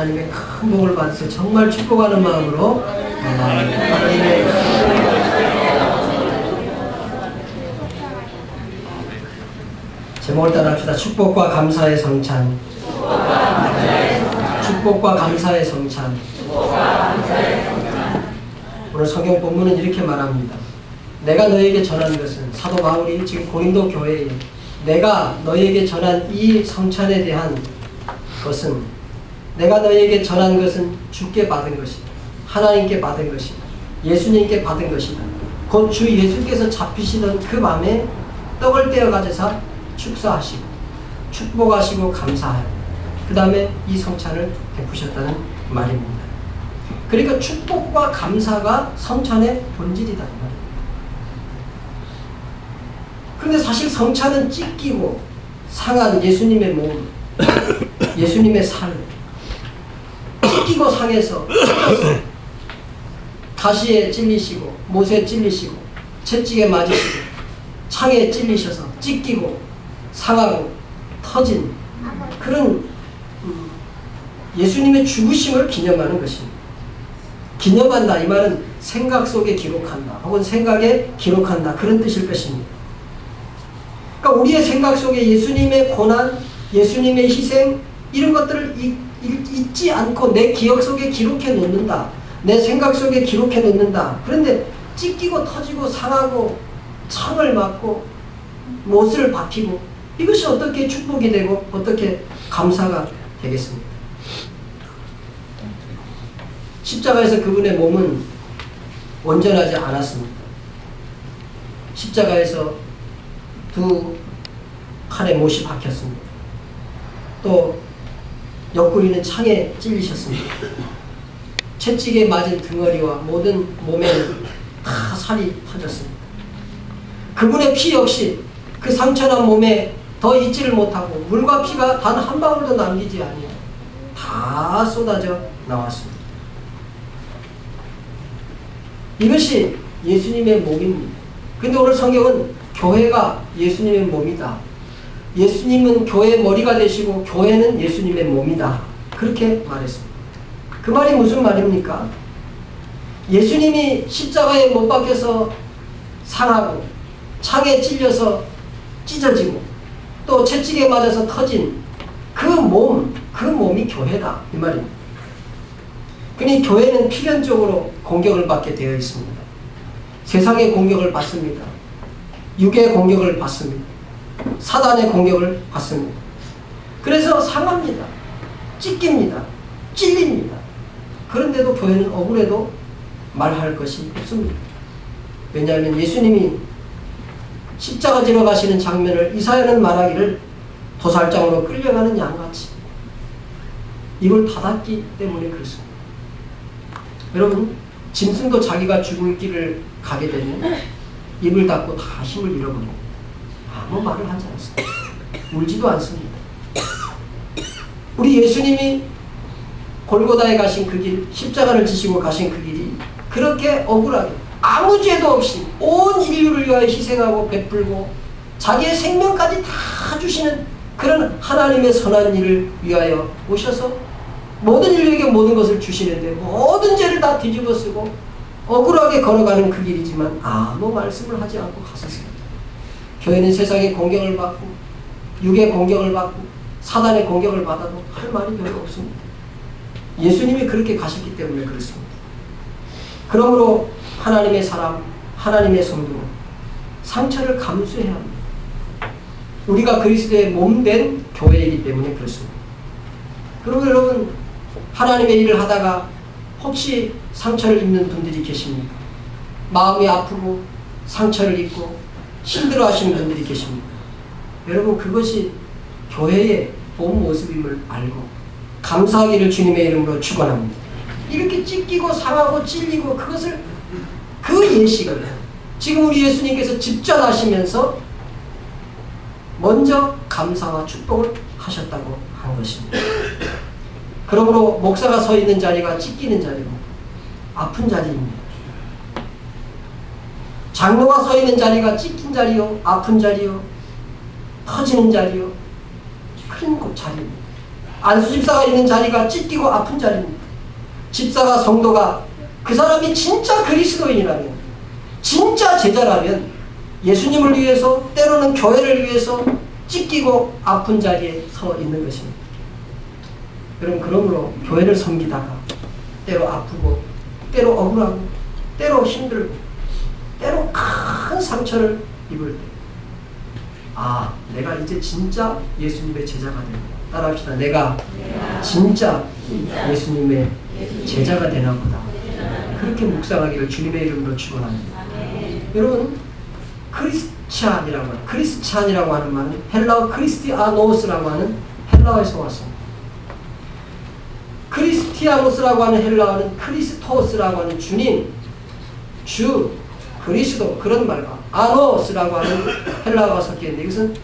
하나님의 큰 복을 받으세요. 정말 축복하는 마음으로 하나님의 제목을 따라 합시다. 축복과 감사의 성찬. 축복과 감사의 성찬. 오늘 성경 본문은 이렇게 말합니다. 내가 너에게 전한 것은 사도 바울이 지금 고린도 교회에 내가 너에게 전한 이 성찬에 대한 것은 내가 너에게 전한 것은 주께 받은 것이다. 하나님께 받은 것이다. 예수님께 받은 것이다. 곧 주 예수께서 잡히시던 그 밤에 떡을 떼어 가져서 축사하시고 축복하시고 감사하여 그 다음에 이 성찬을 베푸셨다는 말입니다. 그러니까 축복과 감사가 성찬의 본질이다. 그런데 사실 성찬은 찢기고 상한 예수님의 몸, 예수님의 삶, 찢기고 상해서 가시에 찔리시고 못에 찔리시고 채찍에 맞으시고 창에 찔리셔서 찢기고 상하고 터진 그런 음, 예수님의 죽으심을 기념하는 것입니다. 기념한다 이 말은 생각 속에 기록한다 혹은 생각에 기록한다 그런 뜻일 것입니다. 그러니까 우리의 생각 속에 예수님의 고난, 예수님의 희생 이런 것들을 잊, 잊지 않고 내 기억 속에 기록해 놓는다. 내 생각 속에 기록해 놓는다. 그런데 찢기고 터지고 상하고 창을 맞고 못을 박히고 이것이 어떻게 축복이 되고 어떻게 감사가 되겠습니까? 십자가에서 그분의 몸은 온전하지 않았습니다. 십자가에서 두 칼에 못이 박혔습니다. 또 옆구리는 창에 찔리셨습니다. 채찍에 맞은 등어리와 모든 몸에는 다 살이 터졌습니다. 그분의 피 역시 그 상처난 몸에 더 잊지를 못하고 물과 피가 단 한 방울도 남기지 아니하고 다 쏟아져 나왔습니다. 이것이 예수님의 몸입니다. 근데 오늘 성경은 교회가 예수님의 몸이다. 예수님은 교회의 머리가 되시고 교회는 예수님의 몸이다. 그렇게 말했습니다. 그 말이 무슨 말입니까? 예수님이 십자가에 못 박혀서 상하고 창에 찔려서 찢어지고 또 채찍에 맞아서 터진 그 몸, 그 몸이 교회다. 이 말입니다. 그니 교회는 필연적으로 공격을 받게 되어 있습니다. 세상의 공격을 받습니다. 육의 공격을 받습니다. 사단의 공격을 받습니다. 그래서 상합니다. 찢깁니다. 찔립니다. 그런데도 교회는 억울해도 말할 것이 없습니다. 왜냐하면 예수님이 십자가 지러 가시는 장면을 이사야는 말하기를 도살장으로 끌려가는 양같이 입을 닫았기 때문에 그렇습니다. 여러분 짐승도 자기가 죽을 길을 가게 되면 입을 닫고 다 힘을 잃어버립니다. 아무 말을 하지 않습니다. 울지도 않습니다. 우리 예수님이 골고다에 가신 그 길, 십자가를 지시고 가신 그 길이 그렇게 억울하게 아무 죄도 없이 온 인류를 위하여 희생하고 베풀고 자기의 생명까지 다 주시는 그런 하나님의 선한 일을 위하여 오셔서 모든 인류에게 모든 것을 주시는데 모든 죄를 다 뒤집어 쓰고 억울하게 걸어가는 그 길이지만 아무 말씀을 하지 않고 가셨습니다. 교회는 세상의 공격을 받고 육의 공격을 받고 사단의 공격을 받아도 할 말이 별로 없습니다. 예수님이 그렇게 가셨기 때문에 그렇습니다. 그러므로 하나님의 사람, 하나님의 성도 상처를 감수해야 합니다. 우리가 그리스도의 몸된 교회이기 때문에 그렇습니다. 그리고 여러분 하나님의 일을 하다가 혹시 상처를 입는 분들이 계십니까? 마음이 아프고 상처를 입고 힘들어 하시는 분들이 계십니까? 여러분 그것이 교회의 본 모습임을 알고 감사하기를 주님의 이름으로 축원합니다. 이렇게 찢기고 상하고 찔리고 그것을 그 예식을 지금 우리 예수님께서 집전하시면서 먼저 감사와 축복을 하셨다고 한 것입니다. 그러므로 목사가 서 있는 자리가 찢기는 자리고 아픈 자리입니다. 장로가 서 있는 자리가 찢긴 자리요, 아픈 자리요, 터지는 자리요, 큰곳 자리입니다. 안수 집사가 있는 자리가 찢기고 아픈 자리입니다. 집사가 성도가 그 사람이 진짜 그리스도인이라면 진짜 제자라면 예수님을 위해서 때로는 교회를 위해서 찢기고 아픈 자리에 서 있는 것입니다. 여러분 그러므로 교회를 섬기다가 때로 아프고 때로 억울하고 때로 힘들고 때로 큰 상처를 입을 때 아, 내가 이제 진짜 예수님의 제자가 되는 거야. 따라합시다. 내가 진짜 예수님의 제자가 되나 보다. 그렇게 묵상하기를 주님의 이름으로 축원합니다. 여러분 크리스찬이라고 하는 크리스찬이라고 하는 말은 헬라어 크리스티아노스라고 하는 헬라어에서 왔습니다. 크리스티아노스라고 하는 헬라어는 크리스토스라고 하는 주님, 주, 그리스도 그런 말과 아노스라고 하는 헬라어가 섞여 있는데 이것은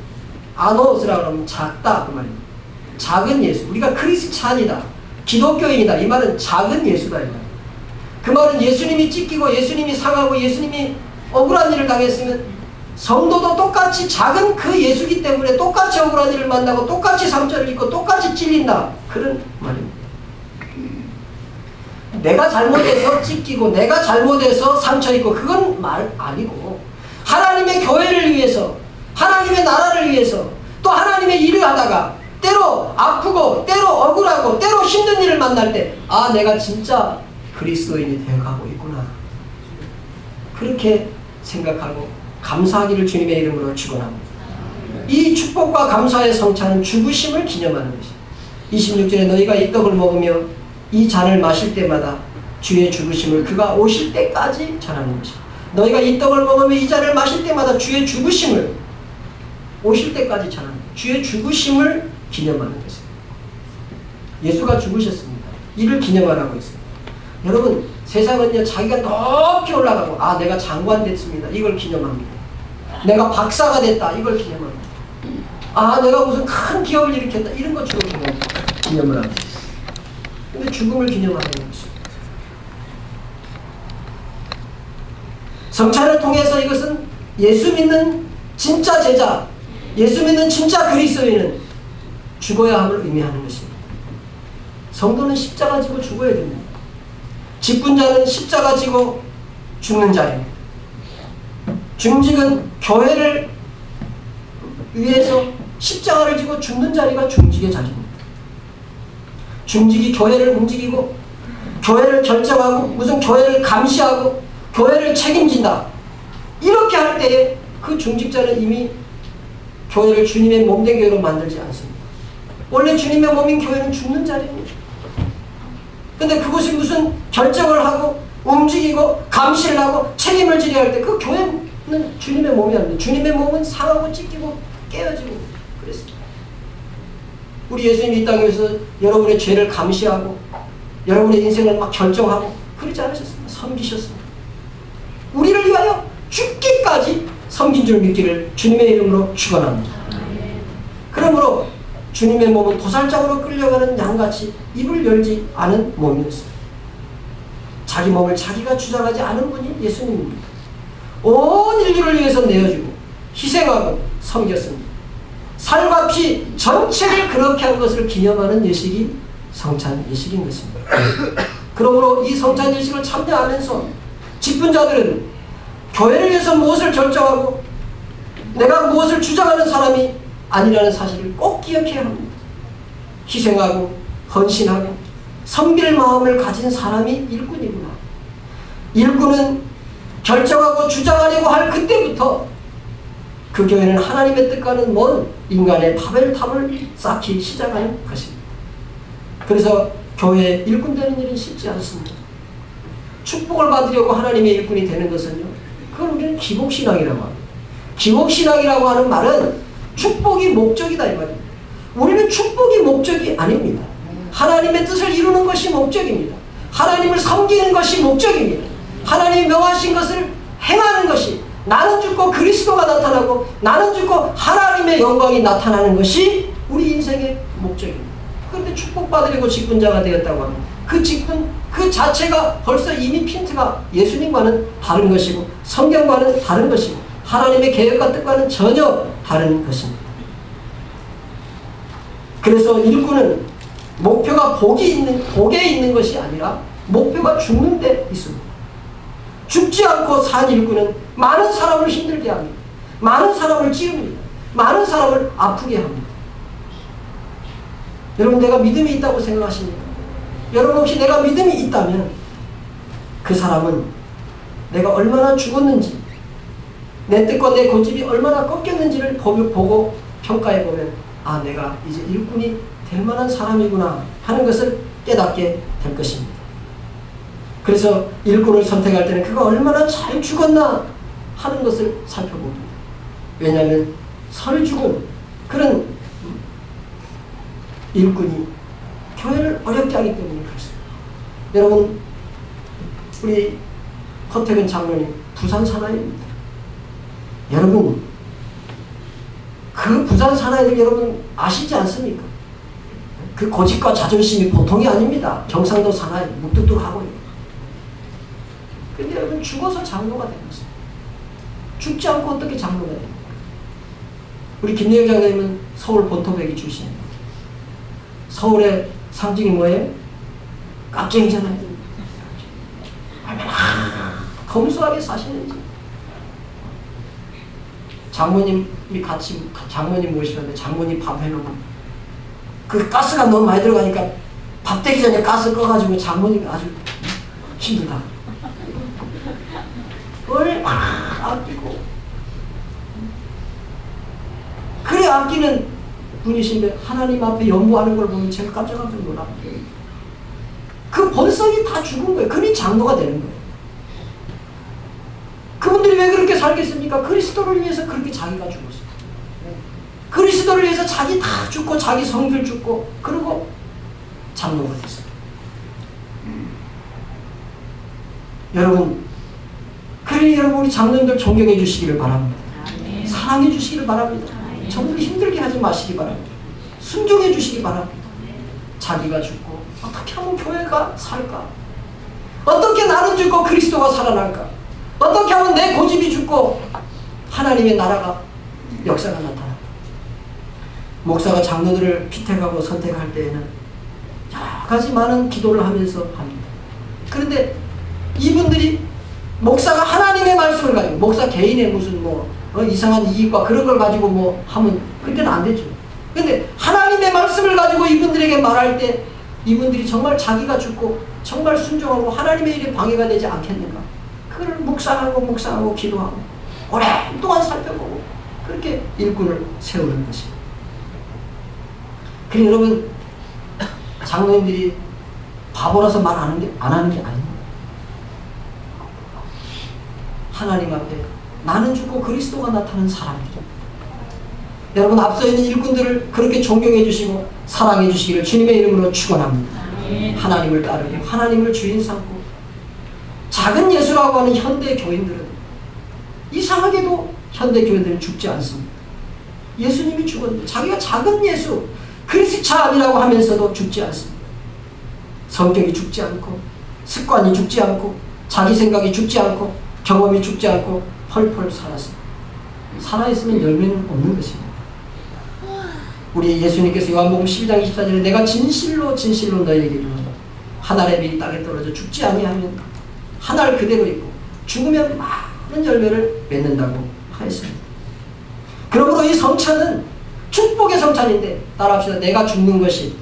아노스라고 하면 작다 그 말입니다. 작은 예수. 우리가 크리스찬이다. 기독교인이다. 이 말은 작은 예수다 이 말. 그 말은 예수님이 찢기고 예수님이 상하고 예수님이 억울한 일을 당했으면 성도도 똑같이 작은 그 예수기 때문에 똑같이 억울한 일을 만나고 똑같이 상처를 입고 똑같이 찔린다. 그런 말입니다. 내가 잘못해서 찢기고 내가 잘못해서 상처 입고 그건 말 아니고 하나님의 교회를 위해서 하나님의 나라를 위해서 또 하나님의 일을 하다가 때로 아프고 때로 억울하고 때로 힘든 일을 만날 때 아 내가 진짜 그리스도인이 되어가고 있구나 그렇게 생각하고 감사하기를 주님의 이름으로 축원합니다. 이 축복과 감사의 성찬은 죽으심을 기념하는 것입니다. 26절에 너희가 이 떡을 먹으며 이 잔을 마실 때마다 주의 죽으심을 그가 오실 때까지 전하는 것입니다. 너희가 이 떡을 먹으며 이 잔을 마실 때마다 주의 죽으심을 오실 때까지 전하는 거예요. 주의 죽으심을 기념하는 것입니다. 예수가 죽으셨습니다. 이를 기념하라고 있습니다. 여러분 세상은요 자기가 높이 올라가고 아 내가 장관 됐습니다. 이걸 기념합니다. 내가 박사가 됐다. 이걸 기념합니다. 아 내가 무슨 큰 기업을 일으켰다. 이런 것 기념, 기념을 합니다. 근데 죽음을 기념하는 것입니다. 성찬을 통해서 이것은 예수 믿는 진짜 제자, 예수 믿는 진짜 그리스도인은 죽어야 함을 의미하는 것입니다. 성도는 십자가 지고 죽어야 됩니다. 직분자는 십자가 지고 죽는 자입니다. 중직은 교회를 위해서 십자가를 지고 죽는 자리가 중직의 자리입니다. 중직이 교회를 움직이고 교회를 결정하고 무슨 교회를 감시하고 교회를 책임진다. 이렇게 할 때에 그 중직자는 이미 교회를 주님의 몸된 교회로 만들지 않습니다. 원래 주님의 몸인 교회는 죽는 자리입니다. 근데 그것이 무슨 결정을 하고 움직이고 감시를 하고 책임을 지려야 할때 그 교회는 주님의 몸이 아닙니다. 주님의 몸은 상하고 찢기고 깨어지고 그랬습니다. 우리 예수님이 이 땅에 서 여러분의 죄를 감시하고 여러분의 인생을 막 결정하고 그러지 않으셨습니다. 섬기셨습니다. 우리를 위하여 죽기까지 섬긴 줄 믿기를 주님의 이름으로 축원합니다. 그러므로 주님의 몸은 도살장으로 끌려가는 양같이 입을 열지 않은 몸이었습니다. 자기 몸을 자기가 주장하지 않은 분이 예수님입니다. 온 인류를 위해서 내어주고 희생하고 섬겼습니다. 살과 피 전체를 그렇게 한 것을 기념하는 예식이 성찬 예식인 것입니다. 그러므로 이 성찬 예식을 참여하면서 직분자들은 교회를 위해서 무엇을 결정하고 내가 무엇을 주장하는 사람이 아니라는 사실을 꼭 기억해야 합니다. 희생하고 헌신하고 섬길 마음을 가진 사람이 일꾼이구나. 일꾼은 결정하고 주장하려고 할 그때부터 그 교회는 하나님의 뜻과는 먼 인간의 파벨탑을 쌓기 시작하는 것입니다. 그래서 교회 일꾼 되는 일은 쉽지 않습니다. 축복을 받으려고 하나님의 일꾼이 되는 것은요. 그걸 우리는 기복신앙이라고 합니다. 기복신앙이라고 하는 말은 축복이 목적이다 이 말입니다. 우리는 축복이 목적이 아닙니다. 하나님의 뜻을 이루는 것이 목적입니다. 하나님을 섬기는 것이 목적입니다. 하나님이 명하신 것을 행하는 것이 나는 죽고 그리스도가 나타나고 나는 죽고 하나님의 영광이 나타나는 것이 우리 인생의 목적입니다. 그런데 축복받으려고 직분자가 되었다고 합니다. 그 직분 그 자체가 벌써 이미 핀트가 예수님과는 다른 것이고 성경과는 다른 것이고 하나님의 계획과 뜻과는 전혀 다른 것입니다. 그래서 일꾼은 목표가 복이 있는 복에 있는 것이 아니라 목표가 죽는 데 있습니다. 죽지 않고 산 일꾼은 많은 사람을 힘들게 합니다. 많은 사람을 찌릅니다. 많은 사람을 아프게 합니다. 여러분 내가 믿음이 있다고 생각하십니까? 여러분 혹시 내가 믿음이 있다면 그 사람은 내가 얼마나 죽었는지 내 뜻과 내 고집이 얼마나 꺾였는지를 보고 평가해 보면 아 내가 이제 일꾼이 될 만한 사람이구나 하는 것을 깨닫게 될 것입니다. 그래서 일꾼을 선택할 때는 그가 얼마나 잘 죽었나 하는 것을 살펴봅니다. 왜냐하면 설 죽은 그런 일꾼이 교회를 어렵게 하기 때문에 그렇습니다. 여러분 우리 허태근 장로님 부산 사나이입니다. 여러분 그 부산 사나이를 여러분 아시지 않습니까? 그 고집과 자존심이 보통이 아닙니다. 경상도 사나이 묵뚝뚝하고요. 죽어서 장로가 된 것입니다. 죽지 않고 어떻게 장로가 됩니까? 우리 김예영 장로님은 서울 본토배기 출신입니다. 서울의 상징이 뭐예요? 깍쟁이잖아요. 얼마나 검소하게 사시는지. 장모님이 같이 장모님 모시는데 장모님 밥 해놓으면 그 가스가 너무 많이 들어가니까 밥 되기 전에 가스 꺼가지고 장모님이 아주 힘들다. 얼마나 아끼고 그래 아끼는 분이신데 하나님 앞에 연구하는 걸 보면 제가 깜짝 깜짝 놀랍니다. 그 본성이 다 죽은 거예요. 그니 장로가 되는 거예요. 그분들이 왜 그렇게 살겠습니까? 그리스도를 위해서 그렇게 자기가 죽었어요. 그리스도를 위해서 자기 다 죽고 자기 성질 죽고 그리고 장로가 됐어요. 여러분 그래 여러분 우리 장로님들 존경해 주시기를 바랍니다. 사랑해 주시기를 바랍니다. 정말 힘들게 하지 마시기 바랍니다. 순종해 주시기 바랍니다. 자기가 죽고 어떻게 하면 교회가 살까? 어떻게 나는 죽고 그리스도가 살아날까? 어떻게 하면 내 고집이 죽고 하나님의 나라가 역사가 나타날까? 목사가 장로들을 피택하고 선택할 때에는 여러 가지 많은 기도를 하면서 합니다. 그런데 이분들이 목사가 하나님의 말씀을 가지고 목사 개인의 무슨 뭐 어, 이상한 이익과 그런 걸 가지고 뭐 하면 그때는 안 되죠. 근데 하나님의 말씀을 가지고 이분들에게 말할 때 이분들이 정말 자기가 죽고 정말 순종하고 하나님의 일에 방해가 되지 않겠는가? 그걸 묵상하고 묵상하고 기도하고 오랫동안 살펴보고 그렇게 일꾼을 세우는 것입니다. 그래 여러분 장로님들이 바보라서 말 안 하는 게, 안 하는 게 아닙니다. 하나님 앞에 나는 죽고 그리스도가 나타난 사람들입니다. 여러분 앞서 있는 일꾼들을 그렇게 존경해 주시고 사랑해 주시기를 주님의 이름으로 축원합니다. 하나님을 따르고 하나님을 주인 삼고 작은 예수라고 하는 현대 교인들은 이상하게도 현대 교인들은 죽지 않습니다. 예수님이 죽었는데 자기가 작은 예수 크리스찬이라고 하면서도 죽지 않습니다. 성격이 죽지 않고 습관이 죽지 않고 자기 생각이 죽지 않고 경험이 죽지 않고 펄펄 살았습니다. 살아있으면 열매는 없는 것입니다. 우리 예수님께서 요한복음 12장 24절에 내가 진실로 진실로 너희에게 이르노라 하늘의 빛이 땅에 떨어져 죽지 아니하면 하늘 그대로 있고 죽으면 많은 열매를 맺는다고 하였습니다. 그러므로 이 성찬은 축복의 성찬인데 따라합시다. 내가 죽는 것이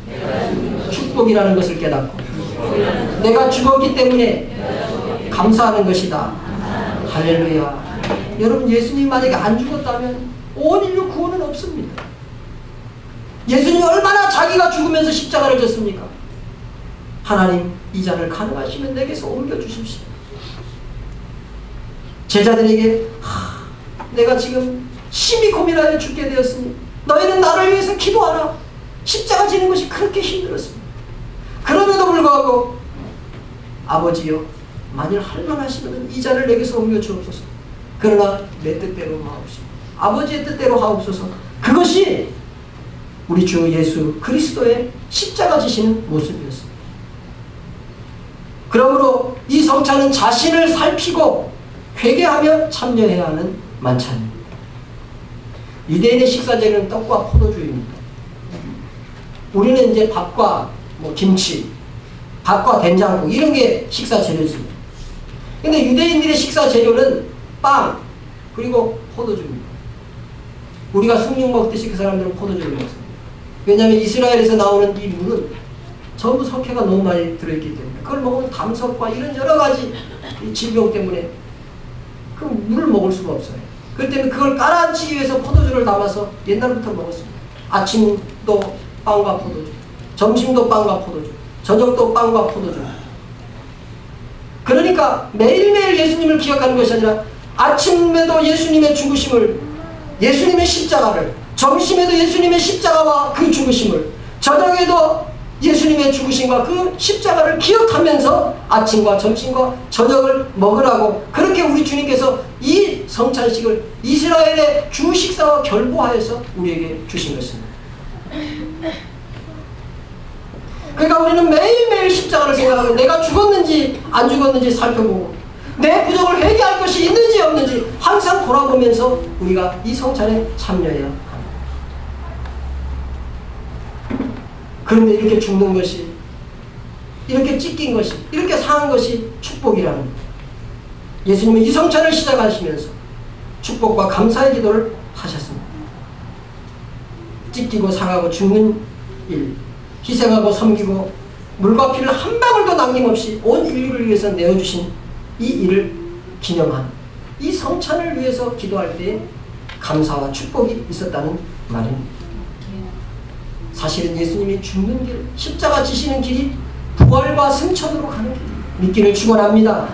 축복이라는 것을 깨닫고 내가 죽었기 때문에 감사하는 것이다. 할렐루야. 여러분 예수님 만약에 안 죽었다면 온 인류 구원은 없습니다. 예수님이 얼마나 자기가 죽으면서 십자가를 졌습니까? 하나님 이 잔을 가능하시면 내게서 옮겨 주십시오. 제자들에게 하, 내가 지금 심히 고민하여 죽게 되었으니 너희는 나를 위해서 기도하라. 십자가 지는 것이 그렇게 힘들었습니다. 그럼에도 불구하고 아버지여 만일 할만하시면 이 잔을 내게서 옮겨 주옵소서. 그러나 내 뜻대로 하옵소서. 아버지의 뜻대로 하옵소서. 그것이 우리 주 예수 그리스도의 십자가 지시는 모습이었습니다. 그러므로 이 성찬은 자신을 살피고 회개하며 참여해야 하는 만찬입니다. 유대인의 식사제는 떡과 포도주입니다. 우리는 이제 밥과 뭐 김치, 밥과 된장국 이런 게 식사 재료지. 근데 유대인들의 식사 재료는 빵 그리고 포도주입니다. 우리가 숭늉 먹듯이 그 사람들은 포도주를 먹습니다. 왜냐하면 이스라엘에서 나오는 이 물은 전부 석회가 너무 많이 들어있기 때문에 그걸 먹으면 담석과 이런 여러 가지 이 질병 때문에 그 물을 먹을 수가 없어요. 그렇기 때문에 그걸 깔아앉히기 위해서 포도주를 담아서 옛날부터 먹었습니다. 아침도 빵과 포도주, 점심도 빵과 포도주, 저녁도 빵과 포도주. 그러니까 매일매일 예수님을 기억하는 것이 아니라 아침에도 예수님의 죽으심을, 예수님의 십자가를, 점심에도 예수님의 십자가와 그 죽으심을, 저녁에도 예수님의 죽으심과 그 십자가를 기억하면서 아침과 점심과 저녁을 먹으라고 그렇게 우리 주님께서 이 성찬식을 이스라엘의 주 식사와 결부하여서 우리에게 주신 것입니다. 그러니까 우리는 매일매일 십자가를 생각하고 내가 죽었는지 안 죽었는지 살펴보고 내 부족을 회개할 것이 있는지 없는지 항상 돌아보면서 우리가 이 성찬에 참여해야. 그런데 이렇게 죽는 것이 이렇게 찢긴 것이 이렇게 상한 것이 축복이라는. 예수님은 이 성찬을 시작하시면서 축복과 감사의 기도를 하셨습니다. 찢기고 상하고 죽는 일, 희생하고 섬기고 물과 피를 한 방울도 남김없이 온 인류를 위해서 내어주신 이 일을 기념한 이 성찬을 위해서 기도할 때 감사와 축복이 있었다는 말입니다. 사실은 예수님이 죽는 길, 십자가 지시는 길이 부활과 승천으로 가는 길 믿기를 축원합니다.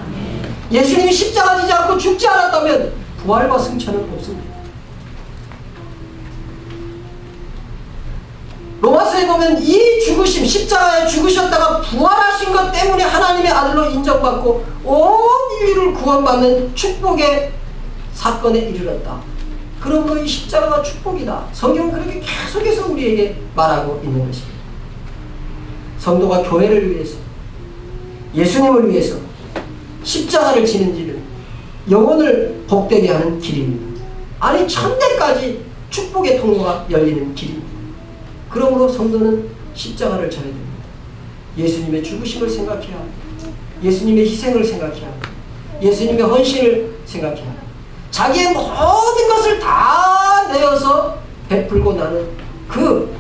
예수님이 십자가 지지 않고 죽지 않았다면 부활과 승천은 없습니다. 로마서에 보면 이 죽으심, 십자가에 죽으셨다가 부활하신 것 때문에 하나님의 아들로 인정받고 온 인류를 구원받는 축복의 사건에 이르렀다. 그러므로 이 십자가가 축복이다. 성경은 그렇게 계속해서 우리에게 말하고 있는 것입니다. 성도가 교회를 위해서, 예수님을 위해서 십자가를 지는 길은 영혼을 복되게 하는 길입니다. 아니 천대까지 축복의 통로가 열리는 길입니다. 그러므로 성도는 십자가를 됩니다. 예수님의 죽으심을 생각해야. 예수님의 희생을 생각해야. 예수님의 헌신을 생각해야. 자기의 모든 것을 다 내어서 베풀고 나는 그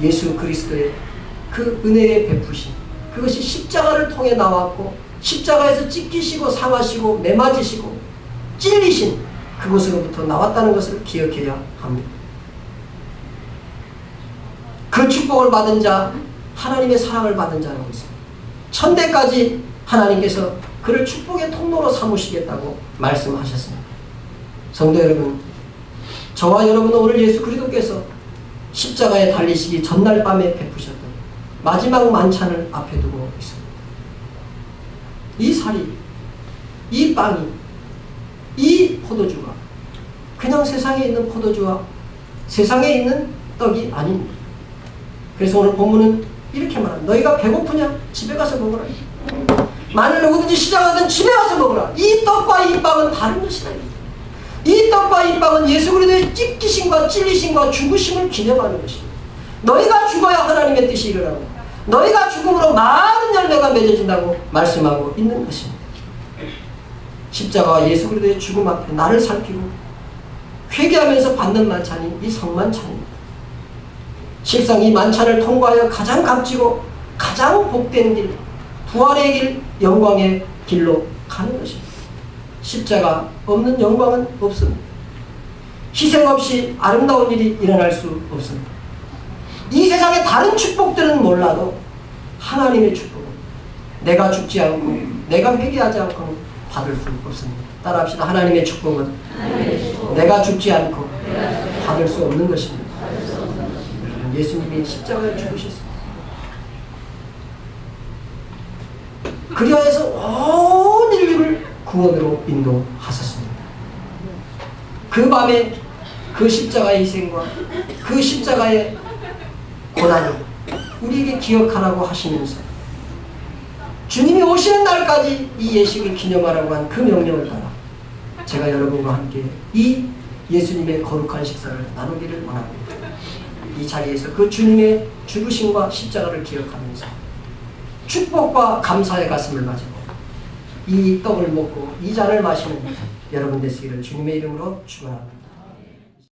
예수 그리스도의 그 은혜의 베푸심 그것이 십자가를 통해 나왔고 십자가에서 찢기시고 상하시고 매맞으시고 찔리신 그곳으로부터 나왔다는 것을 기억해야 합니다. 그 축복을 받은 자 하나님의 사랑을 받은 자라고 있습니다. 천대까지 하나님께서 그를 축복의 통로로 삼으시겠다고 말씀하셨습니다. 성도 여러분, 저와 여러분은 오늘 예수 그리스도께서 십자가에 달리시기 전날 밤에 베푸셨던 마지막 만찬을 앞에 두고 있습니다. 이 살이, 이 빵이, 이 포도주가 그냥 세상에 있는 포도주와 세상에 있는 떡이 아닙니다. 그래서 오늘 본문은 이렇게 말합니다. 너희가 배고프냐? 집에 가서 먹어라. 마늘 누구든지 시장하든 집에 가서 먹어라. 이 떡과 이 빵은 다른 것이다. 이 떡과 이 빵은 예수 그리스도의 찢기심과 찔리심과 죽으심을 기념하는 것입니다. 너희가 죽어야 하나님의 뜻이 일어나고 너희가 죽음으로 많은 열매가 맺어진다고 말씀하고 있는 것입니다. 십자가와 예수 그리스도의 죽음 앞에 나를 살피고 회개하면서 받는 만찬이 이 성만찬입니다. 실상 이 만찬을 통과하여 가장 값지고 가장 복된 길, 부활의 길, 영광의 길로 가는 것입니다. 십자가 없는 영광은 없습니다. 희생 없이 아름다운 일이 일어날 수 없습니다. 이 세상의 다른 축복들은 몰라도 하나님의 축복은 내가 죽지 않고 내가 회개하지 않고는 받을 수 없습니다. 따라합시다. 하나님의 축복은 내가 죽지 않고 받을 수 없는 것입니다. 예수님이 십자가에 죽으셨습니다. 그리하여서 온 인류를 구원으로 인도하셨습니다. 그 밤에 그 십자가의 희생과 그 십자가의 고난이 우리에게 기억하라고 하시면서 주님이 오시는 날까지 이 예식을 기념하라고 한 그 명령을 따라 제가 여러분과 함께 이 예수님의 거룩한 식사를 나누기를 원합니다. 이 자리에서 그 주님의 죽으심과 십자가를 기억하면서 축복과 감사의 가슴을 가지고 이 떡을 먹고 이 잔을 마시는 여러분 되시기를 주님의 이름으로 축원합니다.